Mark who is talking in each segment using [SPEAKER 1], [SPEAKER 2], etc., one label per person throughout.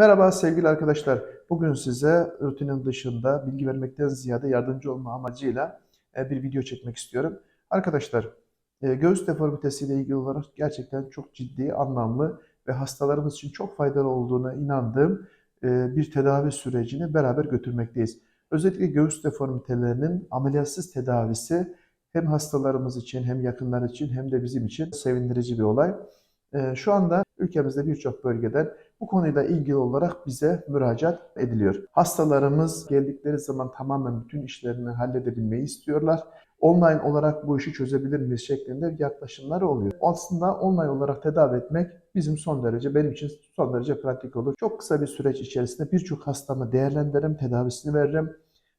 [SPEAKER 1] Merhaba sevgili arkadaşlar. Bugün size rutinin dışında bilgi vermekten ziyade yardımcı olma amacıyla e, bir video çekmek istiyorum. Arkadaşlar, e, göğüs deformitesi ile ilgili olarak gerçekten çok ciddi, anlamlı ve hastalarımız için çok faydalı olduğuna inandığım e, bir tedavi sürecini beraber götürmekteyiz. Özellikle göğüs deformitelerinin ameliyatsız tedavisi hem hastalarımız için hem yakınlar için hem de bizim için sevindirici bir olay. E, Şu anda ülkemizde birçok bölgeden bu konuyla ilgili olarak bize müracaat ediliyor. Hastalarımız geldikleri zaman tamamen bütün işlerini halledebilmeyi istiyorlar. Online olarak bu işi çözebilir miyiz şeklinde yaklaşımlar oluyor. Aslında online olarak tedavi etmek bizim son derece, benim için son derece pratik olur. Çok kısa bir süreç içerisinde birçok hastamı değerlendiririm, tedavisini veririm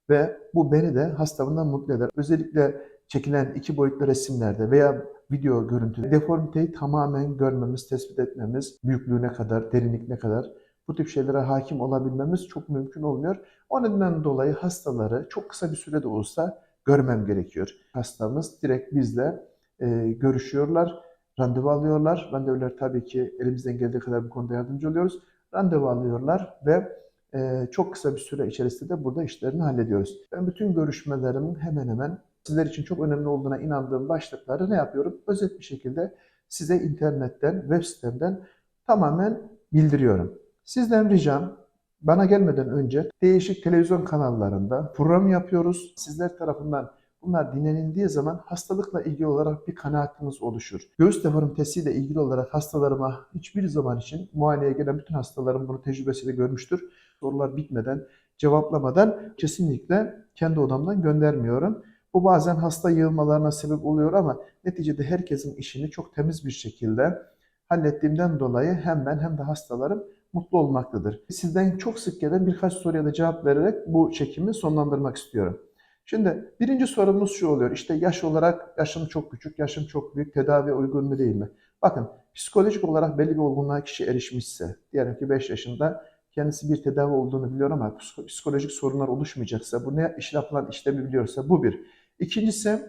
[SPEAKER 1] ve bu beni de hastamından mutlu eder. Özellikle çekilen iki boyutlu resimlerde veya video görüntü deformiteyi tamamen görmemiz, tespit etmemiz, büyüklüğüne kadar, derinlikine kadar bu tip şeylere hakim olabilmemiz çok mümkün olmuyor. O nedenden dolayı hastaları çok kısa bir sürede olsa görmem gerekiyor. Hastamız direkt bizle e, görüşüyorlar, randevu alıyorlar. Randevular tabii ki elimizden geldiği kadar bu konuda yardımcı oluyoruz. Randevu alıyorlar ve e, çok kısa bir süre içerisinde de burada işlerini hallediyoruz. Ben bütün görüşmelerimin hemen hemen sizler için çok önemli olduğuna inandığım başlıkları ne yapıyorum? Özet bir şekilde size internetten, web sitemden tamamen bildiriyorum. Sizden ricam bana gelmeden önce değişik televizyon kanallarında program yapıyoruz. Sizler tarafından bunlar dinlenildiği zaman hastalıkla ilgili olarak bir kanaatiniz oluşur. Göğüs deformitesiyle ilgili olarak hastalarıma hiçbir zaman için muayeneye gelen bütün hastalarım bunu tecrübesiyle görmüştür. Sorular bitmeden, cevaplamadan kesinlikle kendi odamdan göndermiyorum. Bu bazen hasta yığılmalarına sebep oluyor ama neticede herkesin işini çok temiz bir şekilde hallettiğimden dolayı hem ben hem de hastalarım mutlu olmaktadır. Sizden çok sık gelen birkaç soruya da cevap vererek bu çekimi sonlandırmak istiyorum. Şimdi birinci sorumuz şu oluyor. İşte yaş olarak yaşım çok küçük, yaşım çok büyük, tedaviye uygun mu değil mi? Bakın psikolojik olarak belli bir olgunluğa kişi erişmişse, diyelim ki 5 yaşında kendisi bir tedavi olduğunu biliyor ama psikolojik sorunlar oluşmayacaksa, bu ne iş yapılan işlemi biliyorsa bu bir. İkincisi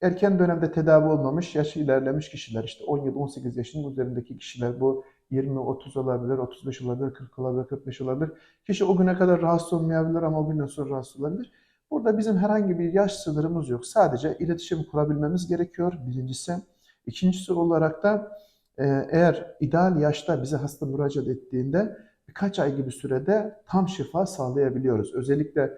[SPEAKER 1] erken dönemde tedavi olmamış, yaşı ilerlemiş kişiler işte 17-18 yaşının üzerindeki kişiler bu 20-30 olabilir, 35 olabilir, 40 olabilir, 45 olabilir. Kişi o güne kadar rahatsız olmayabilir ama o günden sonra rahatsız olabilir. Burada bizim herhangi bir yaş sınırımız yok. Sadece iletişim kurabilmemiz gerekiyor birincisi. İkincisi olarak da e, eğer ideal yaşta bize hasta müracaat ettiğinde birkaç ay gibi sürede tam şifa sağlayabiliyoruz. Özellikle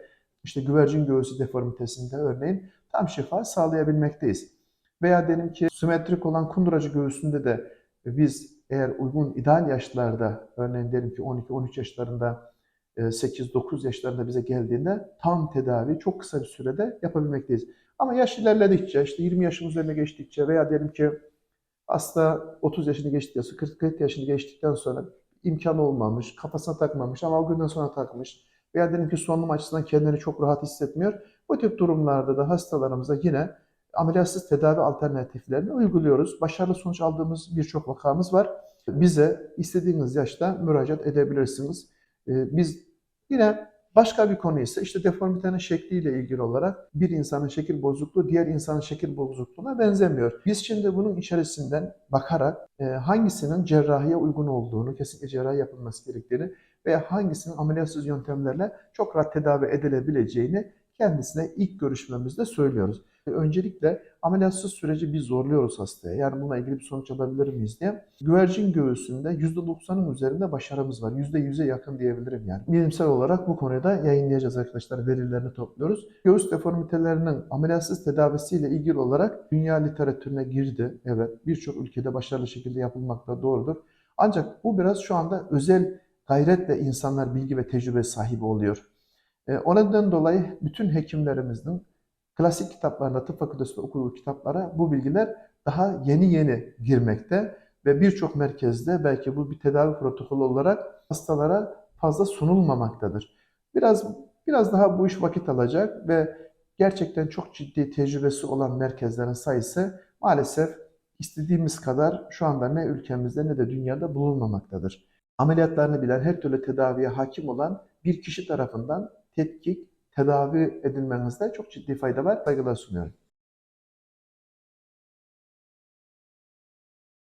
[SPEAKER 1] işte güvercin göğsü deformitesinde örneğin tam şifa sağlayabilmekteyiz. Veya diyelim ki simetrik olan kunduracı göğsünde de biz eğer uygun ideal yaşlarda örneğin diyelim ki 12-13 yaşlarında 8-9 yaşlarında bize geldiğinde tam tedavi çok kısa bir sürede yapabilmekteyiz. Ama yaş ilerledikçe işte 20 yaşın üzerine geçtikçe veya diyelim ki hasta 30 yaşını geçtikten sonra 40 yaşını geçtikten sonra imkanı olmamış, kafasına takmamış ama o günden sonra takmış veya diyelim ki solunum açısından kendini çok rahat hissetmiyor. Bu tip durumlarda da hastalarımıza yine ameliyatsız tedavi alternatiflerini uyguluyoruz. Başarılı sonuç aldığımız birçok vakamız var. Bize istediğiniz yaşta müracaat edebilirsiniz. Ee, Biz yine başka bir konu ise işte deformitenin şekliyle ilgili olarak bir insanın şekil bozukluğu diğer insanın şekil bozukluğuna benzemiyor. Biz şimdi bunun içerisinden bakarak e, hangisinin cerrahiye uygun olduğunu, kesinlikle cerrahi yapılması gerektiğini veya hangisinin ameliyatsız yöntemlerle çok rahat tedavi edilebileceğini kendisine ilk görüşmemizde söylüyoruz. Öncelikle ameliyatsız süreci biz zorluyoruz hastaya. Yani bununla ilgili bir sonuç alabilir miyiz diye. Güvercin göğsünde %90'ın üzerinde başarımız var. %100'e yakın diyebilirim yani. Bilimsel olarak bu konuyu da yayınlayacağız arkadaşlar. Verilerini topluyoruz. Göğüs deformitelerinin ameliyatsız tedavisiyle ilgili olarak dünya literatürüne girdi. Evet birçok ülkede başarılı şekilde yapılmakta doğrudur. Ancak bu biraz şu anda özel gayretle insanlar bilgi ve tecrübe sahibi oluyor. E, o nedenden dolayı bütün hekimlerimizin klasik kitaplarında, tıp fakültesinde okuduğu kitaplara bu bilgiler daha yeni yeni girmekte ve birçok merkezde belki bu bir tedavi protokolü olarak hastalara fazla sunulmamaktadır. Biraz biraz daha bu iş vakit alacak ve gerçekten çok ciddi tecrübesi olan merkezlerin sayısı maalesef istediğimiz kadar şu anda ne ülkemizde ne de dünyada bulunmamaktadır. Ameliyatlarını bilen, her türlü tedaviye hakim olan bir kişi tarafından tetkik, tedavi edilmenizde çok ciddi fayda var. Saygılar sunuyorum.